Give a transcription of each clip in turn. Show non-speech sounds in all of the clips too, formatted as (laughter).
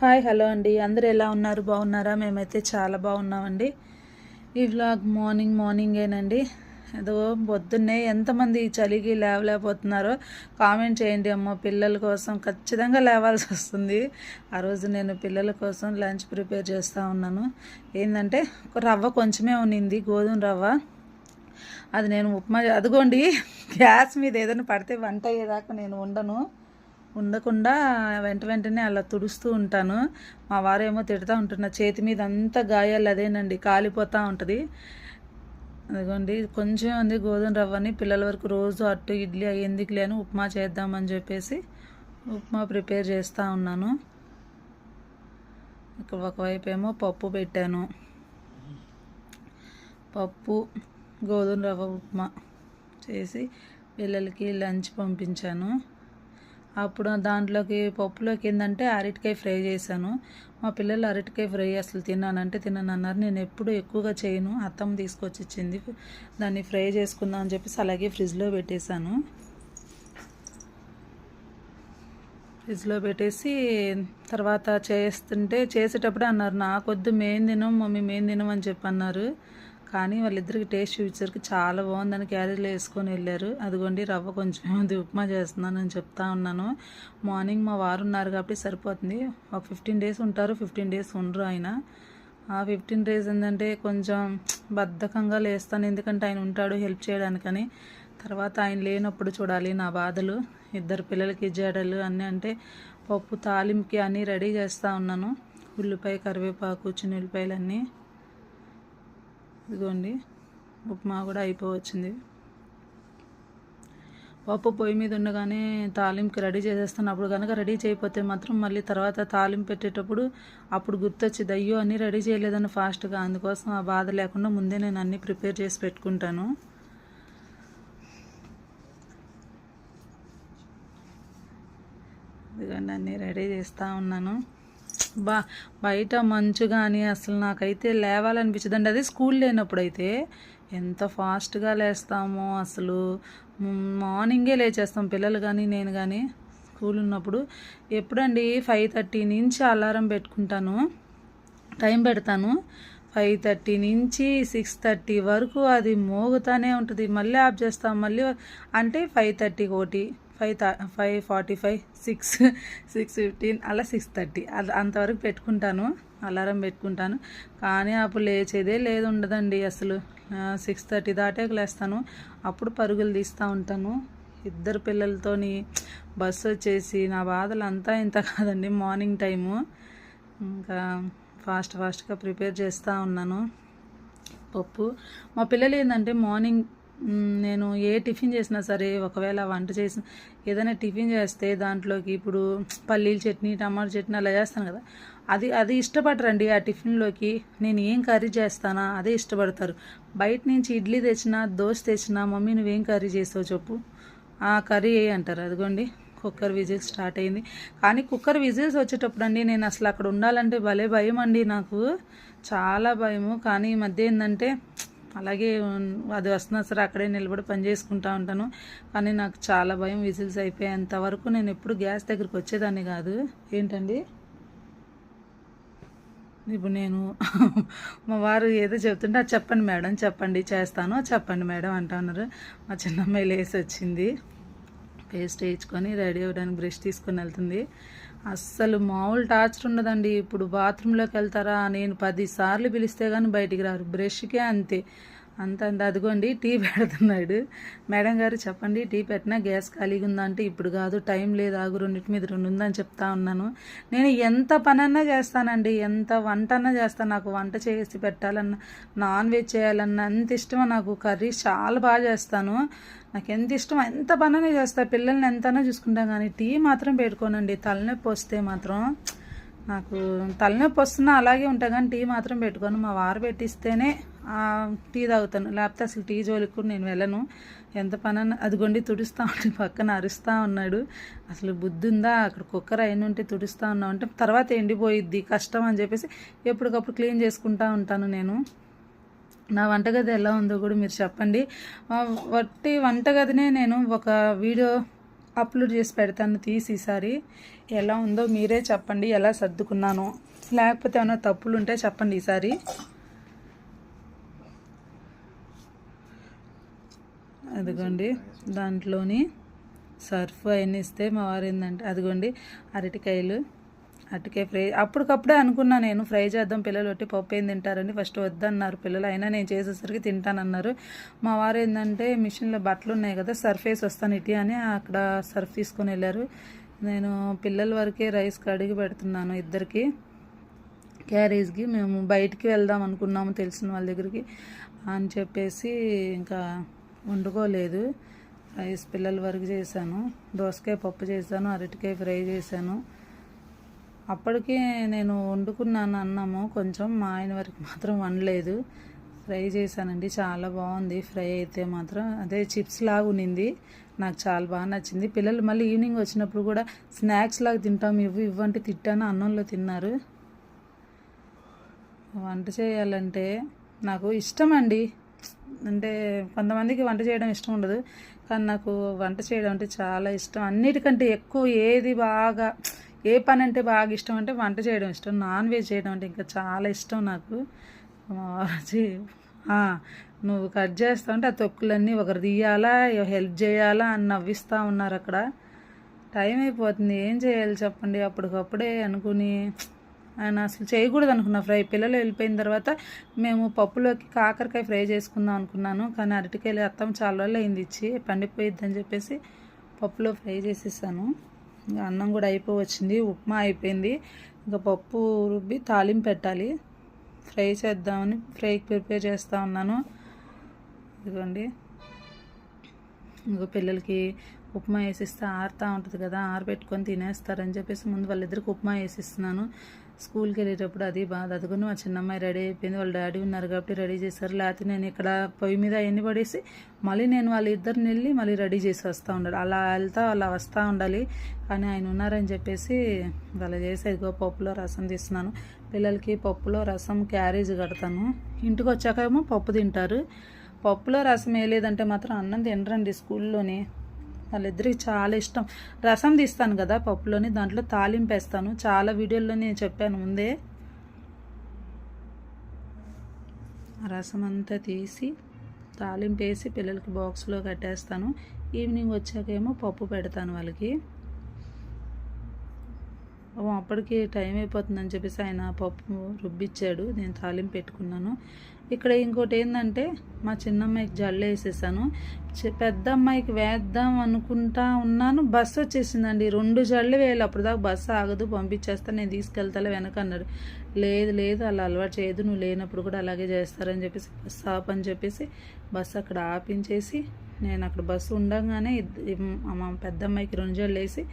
Hi hello అండి. అందరు ఎలా ఉన్నారు? బాగున్నారా? మేమైతే చాలా బాగున్నామండి. ఈ వ్లాగ్ మార్నింగ్ మార్నింగేనండి. ఏదో పొద్దున్నే ఎంతమంది చలికి లేవలేకపోతున్నారో కామెంట్ చేయండి అమ్మ. పిల్లల కోసం ఖచ్చితంగా లేవాల్సి వస్తుంది. ఆ రోజు నేను పిల్లల కోసం లంచ్ ప్రిపేర్ చేస్తూ ఉన్నాను. ఏంటంటే రవ్వ కొంచెమే ఉన్నింది గోధుమ రవ్వ. అది నేను ఉప్మా అదిగోండి గ్యాస్ మీద ఏదైనా పడితే వంట అయ్యేదాకా నేను ఉండను. ఉండకుండా వెంట వెంటనే అలా తుడుస్తూ ఉంటాను. మా వారేమో తిడుతూ ఉంటున్నా చేతి మీద అంతా గాయాలు అదేనండి కాలిపోతూ ఉంటుంది. అదిగోండి కొంచెం ఉంది గోధుమ రవ్వని పిల్లల వరకు రోజు అట్టు ఇడ్లీ ఎందుకులే అని ఉప్మా చేద్దామని చెప్పేసి ఉప్మా ప్రిపేర్ చేస్తూ ఉన్నాను. ఇక్కడ ఒకవైపు ఏమో పప్పు పెట్టాను. పప్పు గోధుమ రవ్వ ఉప్మా చేసి పిల్లలకి లంచ్ పంపించాను. అప్పుడు దాంట్లోకి పప్పులోకి ఏంటంటే అరటికాయ ఫ్రై చేశాను. మా పిల్లలు అరటికాయ ఫ్రై అసలు తిన్నానంటే తిన్నానన్నారు నేను ఎప్పుడు ఎక్కువగా చేయను. అత్తమ్మ తీసుకొచ్చి ఇచ్చింది దాన్ని ఫ్రై చేసుకుందాం అని చెప్పేసి అలాగే ఫ్రిడ్జ్లో పెట్టేశాను. ఫ్రిడ్జ్లో పెట్టేసి తర్వాత చేస్తుంటే చేసేటప్పుడు అన్నారు నాకొద్దు మేం తినం మమ్మీ మేం తినం అని చెప్పి అన్నారు కానీ వాళ్ళిద్దరికి టేస్ట్ చూపించరికి చాలా బాగుందని క్యారేజ్లో వేసుకొని వెళ్ళారు. అదిగోండి రవ్వ కొంచెం ఉంది ఉప్మా చేస్తున్నాను అని చెప్తా ఉన్నాను. మార్నింగ్ మా వారు ఉన్నారు కాబట్టి సరిపోతుంది. ఒక ఫిఫ్టీన్ డేస్ ఉంటారు ఫిఫ్టీన్ డేస్ ఉండరు ఆయన. ఆ ఫిఫ్టీన్ డేస్ ఏంటంటే కొంచెం బద్ధకంగా లేస్తాను. ఎందుకంటే ఆయన ఉంటాడు హెల్ప్ చేయడానికని. తర్వాత ఆయన లేనప్పుడు చూడాలి నా బాధలు. ఇద్దరు పిల్లలకి జడలు అన్నీ అంటే పప్పు తాలింపుకి అన్నీ రెడీ చేస్తూ ఉన్నాను. ఉల్లిపాయ కరివేపాకు చిన్న ఉల్లిపాయలు అన్నీ ఇదిగోండి ఉప్మా కూడా అయిపోవచ్చింది. పప్పు పొయ్యి మీద ఉండగానే తాలింపుకి రెడీ చేసేస్తాను అప్పుడు కనుక రెడీ చేయకపోతే మాత్రం మళ్ళీ తర్వాత తాలింపు పెట్టేటప్పుడు అప్పుడు గుర్తొచ్చింది అయ్యో అన్నీ రెడీ చేయలేదని ఫాస్ట్గా. అందుకోసం ఆ బాధ లేకుండా ముందే నేను అన్నీ ప్రిపేర్ చేసి పెట్టుకుంటాను. ఇదిగోండి అన్నీ రెడీ చేస్తూ ఉన్నాను. బా బయట మంచు కానీ అసలు నాకైతే లేవాలనిపించదండి. అది స్కూల్ లేనప్పుడు అయితే ఎంత ఫాస్ట్గా లేస్తామో అసలు. మార్నింగే లేచేస్తాం పిల్లలు కానీ నేను కానీ స్కూల్ ఉన్నప్పుడు. ఎప్పుడండి ఫైవ్ థర్టీ నుంచి అలారం పెట్టుకుంటాను. టైం పెడతాను. ఫైవ్ థర్టీ నుంచి సిక్స్ థర్టీ వరకు అది మోగుతానే ఉంటుంది. మళ్ళీ ఆఫ్ చేస్తాం మళ్ళీ అంటే ఫైవ్ థర్టీకి ఒకటి five five forty five six six fifteen అలా సిక్స్ థర్టీ. అది అంతవరకు పెట్టుకుంటాను. అలారం పెట్టుకుంటాను. కానీ అప్పుడు లేచేదే లేదు ఉండదండి అసలు. సిక్స్ థర్టీ దాటే లేస్తాను. అప్పుడు పరుగులు తీస్తూ ఉంటాను. ఇద్దరు పిల్లలతోని బస్సు వచ్చేసి నా బాధలు అంతా ఇంత కాదండి. Morning time. ఇంకా ఫాస్ట్ ఫాస్ట్గా ప్రిపేర్ చేస్తూ ఉన్నాను. పప్పు. మా పిల్లలు ఏంటంటే మార్నింగ్ నేను ఏ టిఫిన్ చేసినా సరే ఒకవేళ వంట చేసిన ఏదైనా టిఫిన్ చేస్తే దాంట్లోకి ఇప్పుడు పల్లీల చట్నీ టమాటా చట్నీ అలా చేస్తాను కదా. అది అది ఇష్టపడరండి ఆ టిఫిన్లోకి. నేను ఏం కర్రీ చేస్తానా అదే ఇష్టపడతారు. బయట నుంచి ఇడ్లీ తెచ్చినా దోశ తెచ్చినా మమ్మీ నువ్వేం కర్రీ చేసావు చెప్పు. ఆ కర్రీ ఏ అంటారు అదిగోండి. కుక్కర్ విజిల్స్ స్టార్ట్ అయింది. కానీ కుక్కర్ విజిల్స్ వచ్చేటప్పుడు అండి నేను అసలు అక్కడ ఉండాలంటే భలే భయం అండి నాకు. చాలా భయము. కానీ ఈ మధ్య ఏంటంటే అలాగే అది వస్తున్నా సరే అక్కడే నిలబడి పని చేసుకుంటా ఉంటాను. కానీ నాకు చాలా భయం విజిల్స్ అయిపోయేంత వరకు నేను ఎప్పుడు గ్యాస్ దగ్గరికి వచ్చేదాన్ని కాదు. ఏంటండి? ఇప్పుడు నేను (laughs) మా వారు ఏదో చెప్తుంటే అది చెప్పండి మేడం చెప్పండి చేస్తాను చెప్పండి మేడం అంటా ఉన్నారు. మా చిన్నమ్మాయి లేసి వచ్చింది పేస్ట్ వేయించుకొని రెడీ అవ్వడానికి బ్రష్ తీసుకొని వెళ్తుంది. అస్సలు మామూలు టార్చర్ ఉండదండి. ఇప్పుడు బాత్రూంలోకి వెళ్తారా? నేను పదిసార్లు పిలిస్తే కానీ బయటికి రారు. బ్రష్కే అంతే. అంత అంత అదిగోండి టీ పెడుతున్నాడు. మేడం గారు చెప్పండి టీ పెట్టినా గ్యాస్ ఖాళీగా ఉందంటే ఇప్పుడు కాదు టైం లేదు. ఆగు రెండింటి మీద రెండు ఉందని చెప్తా ఉన్నాను. నేను ఎంత పనన్నా చేస్తానండి. ఎంత వంట అన్నా చేస్తాను. నాకు వంట చేసి పెట్టాలన్నా నాన్ వెజ్ చేయాలన్నా అంత ఇష్టమో నాకు. కర్రీ చాలా బాగా చేస్తాను. నాకు ఎంత ఇష్టం ఎంత పననే చేస్తా. పిల్లల్ని ఎంతనో చూసుకుంటాం కానీ టీ మాత్రం పెట్టుకోనండి. తలనొప్పి వస్తే మాత్రం నాకు తలనొప్పి వస్తున్నా అలాగే ఉంటా కానీ టీ మాత్రం పెట్టుకోను. మా వారు పెట్టిస్తేనే టీ తాగుతాను. లేకపోతే అసలు టీ జోలికి కూడా నేను వెళ్ళను. ఎంత పనన్నా అదిగొండి తుడుస్తూ ఉంటే పక్కన అరుస్తూ ఉన్నాడు. అసలు బుద్ధి ఉందా? అక్కడ కుక్కర్ అయిన ఉంటే తుడుస్తూ ఉన్నావు అంటే తర్వాత ఎండిపోయిద్ది. కష్టం అని చెప్పేసి ఎప్పటికప్పుడు క్లీన్ చేసుకుంటూ ఉంటాను నేను. నా వంటగది ఎలా ఉందో కూడా మీరు చెప్పండి. వట్టి వంటగదినే నేను ఒక వీడియో అప్లోడ్ చేసి పెడతాను తీసి ఈసారి. ఎలా ఉందో మీరే చెప్పండి ఎలా సర్దుకున్నాను. లేకపోతే ఏమైనా తప్పులు ఉంటే చెప్పండి ఈసారి. అదిగోండి దాంట్లోని సర్ఫ్ అవన్నీ ఇస్తే మా వారు ఏంటంటే అదిగోండి అరటికాయలు. అటుకే ఫ్రై అప్పటికప్పుడే అనుకున్నా నేను ఫ్రై చేద్దాం పిల్లలు ఒట్టి పప్పు ఏం తింటారని ఫస్ట్ వద్దన్నారు. పిల్లలు అయినా నేను చేసేసరికి తింటానన్నారు. మా వారు ఏంటంటే మిషన్లో బట్టలు ఉన్నాయి కదా సర్ఫేస్ వస్తాను ఇటీ అని అక్కడ సర్ఫ్ తీసుకొని వెళ్ళారు. నేను పిల్లల వరకే రైస్ కడిగి పెడుతున్నాను ఇద్దరికి క్యారేజ్కి. మేము బయటికి వెళ్దాం అనుకున్నాము తెలిసిన వాళ్ళ దగ్గరికి అని చెప్పేసి ఇంకా వండుకోలేదు. రైస్ పిల్లల వరకు చేశాను. దోసకాయ పప్పు చేశాను అరటికాయ ఫ్రై చేశాను. అప్పటికే నేను వండుకున్నాను అన్నము. కొంచెం మా ఆయన వరకు మాత్రం వండలేదు. ఫ్రై చేశానండి. చాలా బాగుంది. ఫ్రై అయితే మాత్రం అదే చిప్స్ లాగా ఉన్నింది. నాకు చాలా బాగా నచ్చింది. పిల్లలు మళ్ళీ ఈవినింగ్ వచ్చినప్పుడు కూడా స్నాక్స్ లాగా తింటాం. ఇవ్వు ఇవ్వంటే తిట్టాను. అన్నంలో తిన్నారు. వంట చేయాలంటే నాకు ఇష్టం అండి అంటే కొంతమందికి వంట చేయడం ఇష్టం ఉండదు. కానీ నాకు వంట చేయడం అంటే చాలా ఇష్టం. అన్నిటికంటే ఎక్కువ ఏది బాగా ఏ పని అంటే బాగా ఇష్టం అంటే వంట చేయడం ఇష్టం. నాన్ వెజ్ చేయడం అంటే ఇంకా చాలా ఇష్టం నాకు. నువ్వు కట్ చేస్తా ఉంటే ఆ తొక్కులన్నీ ఒకరు తీయాలా హెల్ప్ చేయాలా అని నవ్విస్తూ ఉన్నారు అక్కడ. టైం అయిపోతుంది. ఏం చేయాలి చెప్పండి? అప్పటికప్పుడే అనుకుని ఆయన అసలు చేయకూడదు అనుకున్నా. ఫ్రై పిల్లలు వెళ్ళిపోయిన తర్వాత మేము పప్పులోకి కాకరకాయ ఫ్రై చేసుకుందాం అనుకున్నాను. కానీ అరటికాయలు అత్తం చాలా రోజులు అయింది ఇచ్చి పండిపోయిద్దని చెప్పేసి పప్పులో ఫ్రై చేసేసాను. ఇంకా అన్నం కూడా అయిపోవచ్చింది ఉప్మా అయిపోయింది. ఇంకా పప్పు రుబ్బి తాలింపు పెట్టాలి. ఫ్రై చేద్దామని ఫ్రైకి ప్రిపేర్ చేస్తూ ఉన్నాను. ఇదిగోండి. ఇంకో పిల్లలకి ఉప్మా వేసిస్తే ఆరుతూ ఉంటుంది కదా ఆరబెట్టుకొని తినేస్తారని చెప్పేసి ముందు వాళ్ళిద్దరికి ఉప్మా వేసిస్తున్నాను. స్కూల్కి వెళ్ళేటప్పుడు అది బాధ. అదుకుని మా చిన్నమ్మాయి రెడీ అయిపోయింది. వాళ్ళ డాడీ ఉన్నారు కాబట్టి రెడీ చేశారు. లేకపోతే నేను ఇక్కడ పొయ్యి మీద అవన్నీ పడేసి మళ్ళీ నేను వాళ్ళ ఇద్దరిని వెళ్ళి మళ్ళీ రెడీ చేసి వస్తూ ఉండాలి అలా వెళ్తా అలా వస్తూ ఉండాలి. కానీ ఆయన ఉన్నారని చెప్పేసి వాళ్ళ చేసి ఇదిగో పప్పులో రసం తీస్తున్నాను. పిల్లలకి పప్పులో రసం క్యారేజ్ కడతాను. ఇంటికి వచ్చాక ఏమో పప్పు తింటారు. పప్పులో రసం వేయలేదంటే మాత్రం అన్నం తినరండి స్కూల్లోనే. వాళ్ళిద్దరికి చాలా ఇష్టం. రసం తీస్తాను కదా పప్పులోని దాంట్లో తాలింపు వేస్తాను. చాలా వీడియోల్లో నేను చెప్పాను ముందే. రసం అంతా తీసి తాలింపు వేసి పిల్లలకి బాక్స్లో కట్టేస్తాను. ఈవినింగ్ వచ్చాకేమో పప్పు పెడతాను వాళ్ళకి. అప్పటికి టైం అయిపోతుందని చెప్పేసి ఆయన పప్పు రుబ్బిచ్చాడు. నేను తాలింపు పెట్టుకున్నాను. ఇక్కడ ఇంకోటి ఏంటంటే మా చిన్నమ్మాయికి జల్లు వేసేసాను. పెద్ద అమ్మాయికి వేద్దాం అనుకుంటా ఉన్నాను. బస్సు వచ్చేసిందండి. రెండు జల్లు వేయాలి. అప్పుడు దాకా బస్సు ఆగదు. పంపించేస్తా నేను తీసుకెళ్తాలే వెనక అన్నాడు. లేదు లేదు అలా అలవాటు చేయదు. నువ్వు లేనప్పుడు కూడా అలాగే చేస్తారని చెప్పేసి బస్సు ఆపని చెప్పేసి బస్సు అక్కడ ఆపించేసి నేను అక్కడ బస్సు ఉండగానే మా పెద్ద అమ్మాయికి రెండు జళ్ళు వేసి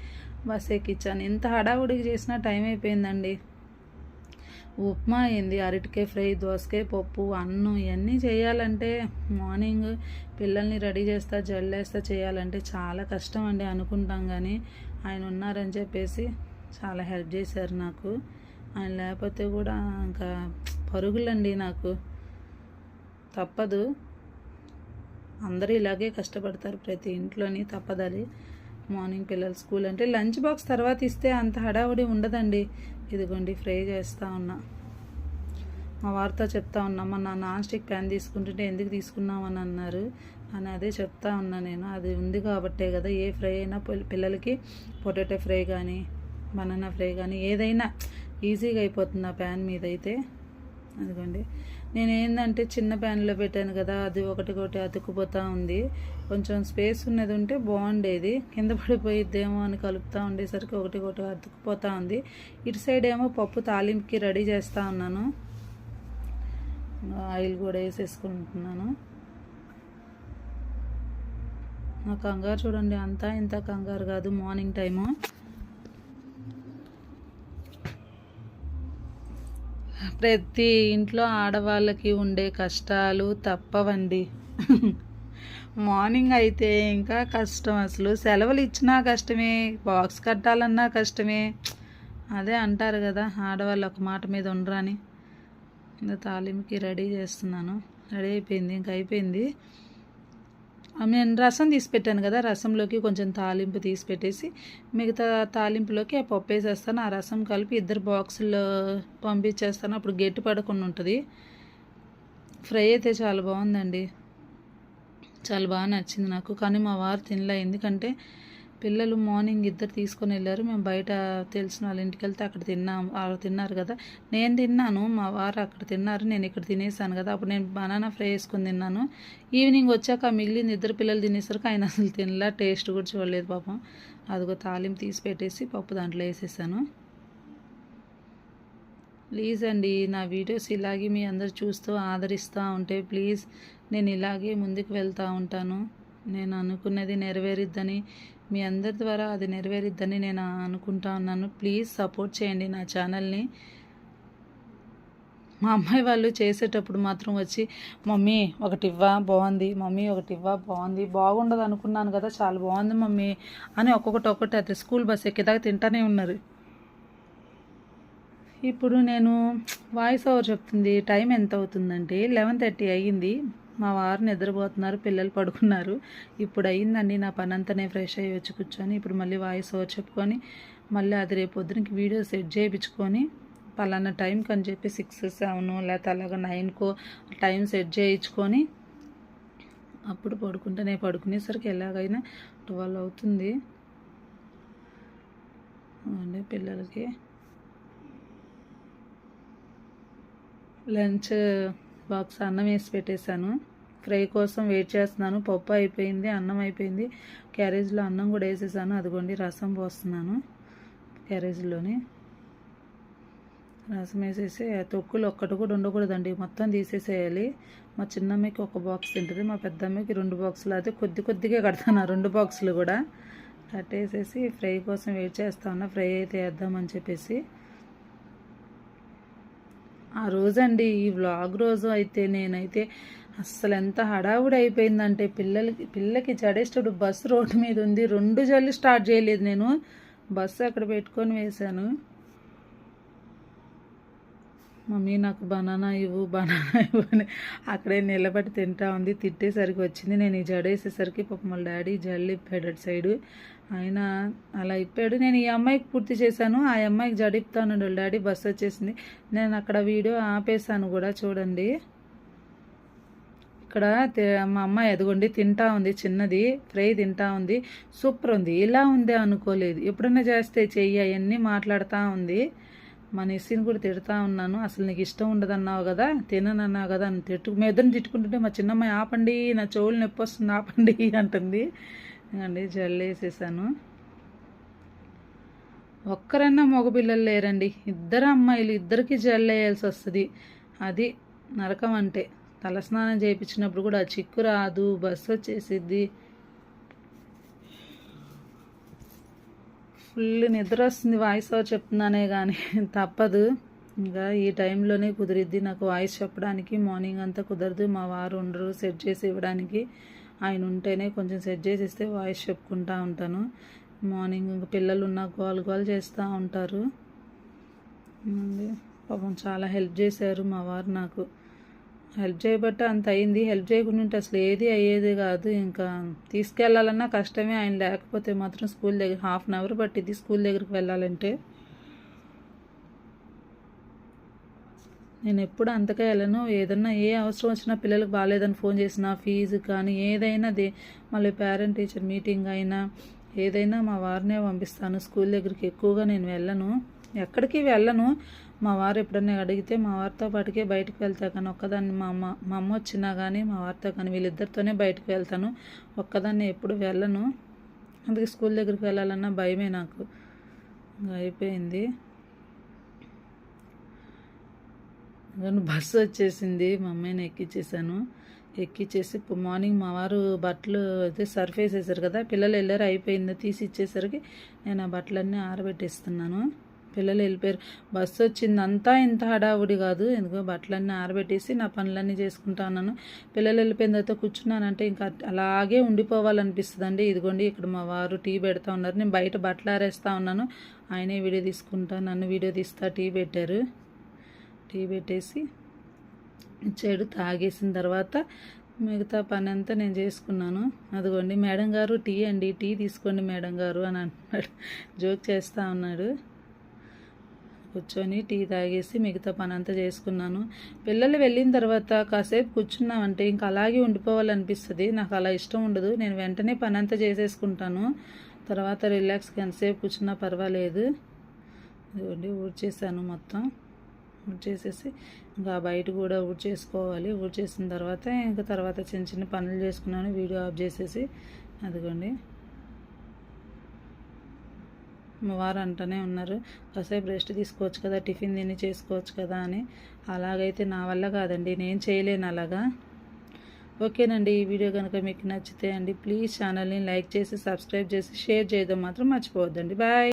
బస్సు ఎక్కించాను ఇంత హడావుడికి చేసినా టైం అయిపోయిందండి. ఉప్మా అయింది అరటికాయ ఫ్రై దోసకాయ పప్పు అన్నం ఇవన్నీ చేయాలంటే మార్నింగ్ పిల్లల్ని రెడీ చేస్తా జల్లేస్తా చేయాలంటే చాలా కష్టం అండి అనుకుంటాం కానీ ఆయన ఉన్నారని చెప్పేసి చాలా హెల్ప్ చేశారు నాకు. ఆయన లేకపోతే కూడా ఇంకా పరుగులండి నాకు. తప్పదు. అందరూ ఇలాగే కష్టపడతారు ప్రతి ఇంట్లోని తప్పదని మార్నింగ్ పిల్లలు స్కూల్ అంటే లంచ్ బాక్స్ తర్వాత ఇస్తే అంత హడావుడి ఉండదండి. ఇదిగోండి ఫ్రై చేస్తూ ఉన్నా. మా వారితో చెప్తా ఉన్నా మొన్న నాన్ స్టిక్ ప్యాన్ తీసుకుంటుంటే ఎందుకు తీసుకున్నామని అన్నారు. అని అదే చెప్తా ఉన్నా నేను. అది ఉంది కాబట్టే కదా ఏ ఫ్రై అయినా పిల్ల- పిల్లలకి పొటాటో ఫ్రై కానీ బనానా ఫ్రై కానీ ఏదైనా ఈజీగా అయిపోతుంది ఆ ప్యాన్ మీద అయితే. అదిగోండి. నేను ఏంటంటే చిన్న ప్యాన్లో పెట్టాను కదా అది ఒకటి ఒకటి అతుక్కుపోతూ ఉంది. కొంచెం స్పేస్ ఉన్నది ఉంటే బాగుండేది. కింద పడిపోయిద్దేమో అని కలుపుతూ ఉండేసరికి ఒకటి ఒకటి అతుక్కుపోతూ ఉంది. ఇటు సైడ్ ఏమో పప్పు తాలింపుకి రెడీ చేస్తూ ఉన్నాను. ఆయిల్ కూడా వేసేసుకుంటున్నాను. నా కంగారు చూడండి అంతా ఇంత కంగారు కాదు మార్నింగ్ టైము. ప్రతి ఇంట్లో ఆడవాళ్ళకి ఉండే కష్టాలు తప్పవండి. మార్నింగ్ అయితే ఇంకా కష్టం అసలు. సెలవులు ఇచ్చినా కష్టమే బాక్స్ కట్టాలన్నా కష్టమే. అదే అంటారు కదా ఆడవాళ్ళు ఒక మాట మీద ఉండరని. ఇంకా తాలింపుకి రెడీ చేస్తున్నాను. రెడీ అయిపోయింది ఇంకా అయిపోయింది. నేను రసం తీసి పెట్టాను కదా రసంలోకి కొంచెం తాలింపు తీసి పెట్టేసి మిగతా తాలింపులోకి ఆ పప్పు వేసేస్తాను. ఆ రసం కలిపి ఇద్దరు బాక్సుల్లో పంపించేస్తాను. అప్పుడు గట్టి పడకుండా ఉంటుంది. ఫ్రై అయితే చాలా బాగుందండి. చాలా బాగా నచ్చింది నాకు. కానీ మా వారు తినలే. ఎందుకంటే పిల్లలు మార్నింగ్ ఇద్దరు తీసుకొని వెళ్ళారు. మేము బయట తెలిసిన వాళ్ళ ఇంటికి వెళ్తే అక్కడ తిన్నాం. వాళ్ళు తిన్నారు కదా. నేను తిన్నాను. మా వారు అక్కడ తిన్నారు. నేను ఇక్కడ తినేసాను కదా. అప్పుడు నేను బనానా ఫ్రై వేసుకొని తిన్నాను. ఈవినింగ్ వచ్చాక మిగిలింది ఇద్దరు పిల్లలు తినేసరికి ఆయన అసలు తినలా. టేస్ట్ కూడా చూడలేదు పాపం. అదిగో తాలింపు తీసి పెట్టేసి పప్పు దాంట్లో వేసేసాను. ప్లీజ్ అండి నా వీడియోస్ ఇలాగే మీ అందరు చూస్తూ ఆదరిస్తూ ఉంటే ప్లీజ్ నేను ఇలాగే ముందుకు వెళ్తూ ఉంటాను. నేను అనుకున్నది నెరవేరిద్దని మీ అందరి ద్వారా అది నెరవేరిద్దని నేను అనుకుంటా ఉన్నాను. ప్లీజ్ సపోర్ట్ చేయండి నా ఛానల్ని. మా అమ్మాయి వాళ్ళు చేసేటప్పుడు మాత్రం వచ్చి మమ్మీ ఒకటి ఇవ్వా బాగుంది. మమ్మీ ఒకటి ఇవ్వా బాగుంది. బాగుండదు అనుకున్నాను కదా చాలా బాగుంది మమ్మీ అని ఒక్కొక్కటి ఒక్కటి అది స్కూల్ బస్ ఎక్కేదాకా తింటానే ఉన్నారు. ఇప్పుడు నేను వాయిస్ ఓవర్ చెప్తుంది. టైం ఎంత అవుతుందంటే లెవెన్ థర్టీ అయ్యింది. మా వారు నిద్రపోతున్నారు పిల్లలు పడుకున్నారు. ఇప్పుడు అయ్యిందండి నా పని అంతా నేను ఫ్రెష్ అయ్యి వచ్చి కూర్చొని ఇప్పుడు మళ్ళీ వాయిస్ ఓవర్ చెప్పుకొని మళ్ళీ అది రేపు పొద్దునకి వీడియో సెట్ చేయించుకొని పలానా టైంకి అని చెప్పి సిక్స్ సెవెన్ లేకపోతే అలాగ నైన్కో టైం సెట్ చేయించుకొని అప్పుడు పడుకుంటే నేను పడుకునేసరికి ఎలాగైనా ట్వెల్వ్ అవుతుంది. అంటే పిల్లలకి లంచ్ బాక్స్ అన్నం వేసి పెట్టేశాను. ఫ్రై కోసం వెయిట్ చేస్తున్నాను. పప్పు అయిపోయింది అన్నం అయిపోయింది. క్యారేజ్లో అన్నం కూడా వేసేసాను. అదిగోండి రసం పోస్తున్నాను క్యారేజ్లోని. రసం వేసేసి ఆ తొక్కులు ఒక్కటి కూడా ఉండకూడదండి. మొత్తం తీసేసేయాలి. మా చిన్నమ్మకి ఒక బాక్స్ తింటుంది మా పెద్దమ్మకి రెండు బాక్సులు. అయితే కొద్ది కొద్దిగా కడతాను రెండు బాక్సులు కూడా. కట్టేసేసి ఫ్రై కోసం వెయిట్ చేస్తా ఉన్నా. ఫ్రై అయితే వేద్దామని చెప్పేసి. ఆ రోజండి ఈ వ్లాగ్ రోజు అయితే నేనైతే అస్సలు ఎంత హడావుడి అయిపోయిందంటే పిల్లలకి పిల్లకి జడేసేటప్పుడు బస్సు రోడ్డు మీద ఉంది. రెండు జల్లు స్టార్ట్ చేయలేదు నేను. బస్సు అక్కడ పెట్టుకొని వేశాను. మమ్మీ నాకు బనానా ఇవ్వు బనానా ఇవ్వు అని అక్కడే నిలబడి తింటా ఉంది. తిట్టేసరికి వచ్చింది. నేను ఈ జడేసేసరికి పాపం వాళ్ళ డాడీ జల్లు ఇప్పాడు అటు సైడు. ఆయన అలా ఇప్పాడు. నేను ఈ అమ్మాయికి పూర్తి చేశాను. ఆ అమ్మాయికి జడిపుతాను డాడీ బస్సు వచ్చేసింది. నేను అక్కడ వీడియో ఆపేసాను కూడా చూడండి. ఇక్కడ మా అమ్మాయి ఎదుగుండి తింటా ఉంది. చిన్నది ఫ్రై తింటా ఉంది. సూపర్ ఉంది. ఇలా ఉంది అనుకోలేదు. ఎప్పుడైనా చేస్తే చెయ్యి అవన్నీ మాట్లాడుతూ ఉంది. మా నిస్సిని కూడా తిడతా ఉన్నాను. అసలు నీకు ఇష్టం ఉండదన్నావు కదా తిననన్నావు కదా అని తిట్టు మీ ఇద్దరిని తిట్టుకుంటుంటే మా చిన్నమ్మాయి ఆపండి నా చెవులు నొప్పి వస్తుంది ఆపండి అంటుంది. అండి జల్లేసేసాను ఒక్కరన్నా మగపిల్లలు లేరండి. ఇద్దరు అమ్మాయిలు ఇద్దరికి జల్లేయాల్సి వస్తుంది. అది నరకం అంటే. తలస్నానం చేయించినప్పుడు కూడా చిక్కు రాదు బస్సు వచ్చేసిద్ది. ఫుల్ నిద్ర వస్తుంది వాయిస్ ఓవర్ చెప్తున్నానే కానీ (laughs) తప్పదు. ఇంకా ఈ టైంలోనే కుదిరిద్ది నాకు వాయిస్ చెప్పడానికి. మార్నింగ్ అంతా కుదరదు. మా వారు ఉండరు సెట్ చేసి ఇవ్వడానికి. ఆయన ఉంటేనే కొంచెం సెట్ చేసి ఇస్తే వాయిస్ చెప్పుకుంటా ఉంటాను. మార్నింగ్ ఇంకా పిల్లలు ఉన్న గోల్ గోల్ చేస్తూ ఉంటారు. పాపం చాలా హెల్ప్ చేశారు మా వారు నాకు. హెల్ప్ చేయబట్టే అంత అయింది. హెల్ప్ చేయకుండా ఉంటే అసలు ఏది అయ్యేది కాదు. ఇంకా తీసుకెళ్ళాలన్నా కష్టమే. ఆయన లేకపోతే మాత్రం స్కూల్ దగ్గర హాఫ్ అన్ అవర్ పట్టింది స్కూల్ దగ్గరికి వెళ్ళాలంటే. నేను ఎప్పుడు అంతగా వెళ్ళను. ఏదన్నా ఏ అవసరం వచ్చినా పిల్లలకు బాగాలేదని ఫోన్ చేసినా ఫీజు కానీ ఏదైనా దే మళ్ళీ పేరెంట్ టీచర్ మీటింగ్ అయినా ఏదైనా మా వారినే పంపిస్తాను. స్కూల్ దగ్గరికి ఎక్కువగా నేను వెళ్ళను. ఎక్కడికి వెళ్ళను. మా వారు ఎప్పుడన్నా అడిగితే మా వారితో పాటుకే బయటకు వెళ్తా కానీ ఒక్కదాన్ని మా అమ్మ మా అమ్మ వచ్చినా కానీ మా వారితో కానీ వీళ్ళిద్దరితోనే బయటకు వెళ్తాను. ఒక్కదాన్ని ఎప్పుడు వెళ్ళను. అందుకే స్కూల్ దగ్గరికి వెళ్ళాలన్నా భయమే నాకు. అయిపోయింది. కానీ బస్సు వచ్చేసింది మా అమ్మాయిని ఎక్కించేసాను ఎక్కిచ్చేసి ఇప్పుడు మార్నింగ్ మా వారు బట్టలు అయితే సర్ఫ్ వేసేసారు కదా పిల్లలు వెళ్ళారు అయిపోయింది తీసి ఇచ్చేసరికి నేను ఆ బట్టలన్నీ ఆరబెట్టేస్తున్నాను. పిల్లలు వెళ్ళిపోయారు. బస్సు వచ్చింది అంతా ఇంత హడావుడి కాదు ఎందుకో బట్టలన్నీ ఆరబెట్టేసి నా పనులన్నీ చేసుకుంటా ఉన్నాను. పిల్లలు వెళ్ళిపోయిన తర్వాత కూర్చున్నానంటే ఇంకా అలాగే ఉండిపోవాలనిపిస్తుంది అండి ఇదిగోండి ఇక్కడ మా వారు టీ పెడతా ఉన్నారు. నేను బయట బట్టలు ఆరేస్తా ఉన్నాను. ఆయనే వీడియో తీసుకుంటా నన్ను వీడియో తీస్తా టీ పెట్టారు. టీ పెట్టేసి ఇచ్చాడు తాగేసిన తర్వాత మిగతా పని అంతా నేను చేసుకున్నాను. అదిగోండి మేడం గారు టీ అండి టీ తీసుకోండి మేడం గారు అని అంటున్నాడు. జోక్ చేస్తూ ఉన్నాడు. కూర్చొని టీ తాగేసి మిగతా పని అంతా చేసుకున్నాను. పిల్లలు వెళ్ళిన తర్వాత కాసేపు కూర్చున్నామంటే ఇంకా అలాగే ఉండిపోవాలనిపిస్తుంది. నాకు అలా ఇష్టం ఉండదు. నేను వెంటనే పని అంతా చేసేసుకుంటాను. తర్వాత రిలాక్స్గా ఎంతసేపు కూర్చున్నా పర్వాలేదు. ఇదిగోండి ఊడ్చేసాను మొత్తం. చేసేసి ఇంకా బయట కూడా ఊడ్చేసుకోవాలి ఊడ్చేసిన తర్వాత ఇంకా తర్వాత చిన్న చిన్న పనులు చేసుకున్నాను. వీడియో ఆఫ్ చేసేసి అదిగోండి. మా వారు అంటూనే ఉన్నారు కాసేపు రెస్ట్ తీసుకోవచ్చు కదా టిఫిన్ తిని చేసుకోవచ్చు కదా అని. అలాగైతే నా వల్ల కాదండి నేను చేయలేను అలాగా. ఓకేనండి ఈ వీడియో కనుక మీకు నచ్చితే అండి ప్లీజ్ ఛానల్ని లైక్ చేసి సబ్స్క్రైబ్ చేసి షేర్ చేయడం మాత్రం మర్చిపోవద్దండి. బాయ్!